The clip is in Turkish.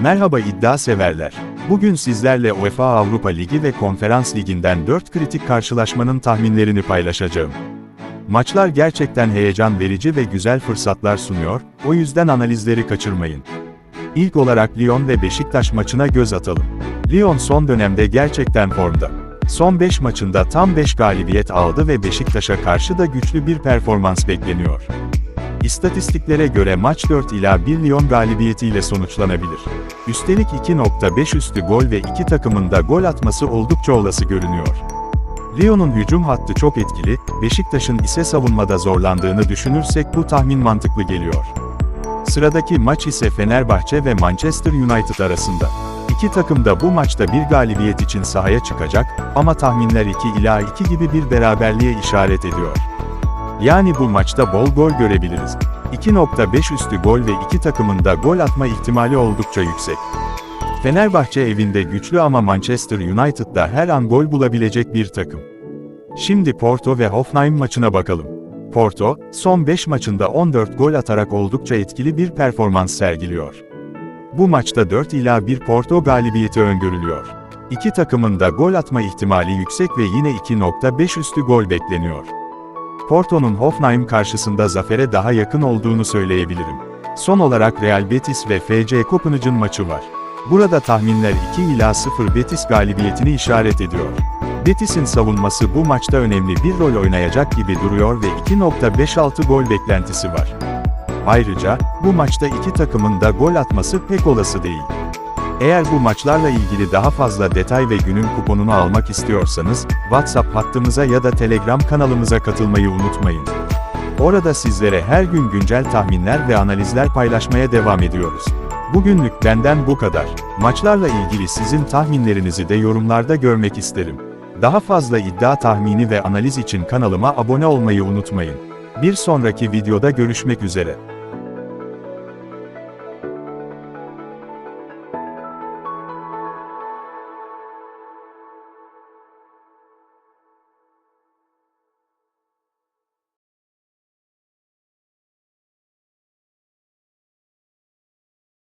Merhaba iddia severler. Bugün sizlerle UEFA Avrupa Ligi ve Konferans Ligi'nden 4 kritik karşılaşmanın tahminlerini paylaşacağım. Maçlar gerçekten heyecan verici ve güzel fırsatlar sunuyor, o yüzden analizleri kaçırmayın. İlk olarak Lyon ve Beşiktaş maçına göz atalım. Lyon son dönemde gerçekten formda. Son 5 maçında tam 5 galibiyet aldı ve Beşiktaş'a karşı da güçlü bir performans bekleniyor. İstatistiklere göre maç 4 ila 1 Lyon galibiyetiyle sonuçlanabilir. Üstelik 2.5 üstü gol ve iki takımın da gol atması oldukça olası görünüyor. Lyon'un hücum hattı çok etkili, Beşiktaş'ın ise savunmada zorlandığını düşünürsek bu tahmin mantıklı geliyor. Sıradaki maç ise Fenerbahçe ve Manchester United arasında. İki takım da bu maçta bir galibiyet için sahaya çıkacak ama tahminler 2 ila 2 gibi bir beraberliğe işaret ediyor. Yani bu maçta bol gol görebiliriz. 2.5 üstü gol ve iki takımın da gol atma ihtimali oldukça yüksek. Fenerbahçe evinde güçlü ama Manchester United'da her an gol bulabilecek bir takım. Şimdi Porto ve Hoffenheim maçına bakalım. Porto, son 5 maçında 14 gol atarak oldukça etkili bir performans sergiliyor. Bu maçta 4 ila 1 Porto galibiyeti öngörülüyor. İki takımın da gol atma ihtimali yüksek ve yine 2.5 üstü gol bekleniyor. Porto'nun Hoffenheim karşısında zafere daha yakın olduğunu söyleyebilirim. Son olarak Real Betis ve FC Kopenhag'ın maçı var. Burada tahminler 2 ila 0 Betis galibiyetini işaret ediyor. Betis'in savunması bu maçta önemli bir rol oynayacak gibi duruyor ve 2.56 gol beklentisi var. Ayrıca, bu maçta iki takımın da gol atması pek olası değil. Eğer bu maçlarla ilgili daha fazla detay ve günün kuponunu almak istiyorsanız, WhatsApp hattımıza ya da Telegram kanalımıza katılmayı unutmayın. Orada sizlere her gün güncel tahminler ve analizler paylaşmaya devam ediyoruz. Bugünlük benden bu kadar. Maçlarla ilgili sizin tahminlerinizi de yorumlarda görmek isterim. Daha fazla iddia tahmini ve analiz için kanalıma abone olmayı unutmayın. Bir sonraki videoda görüşmek üzere.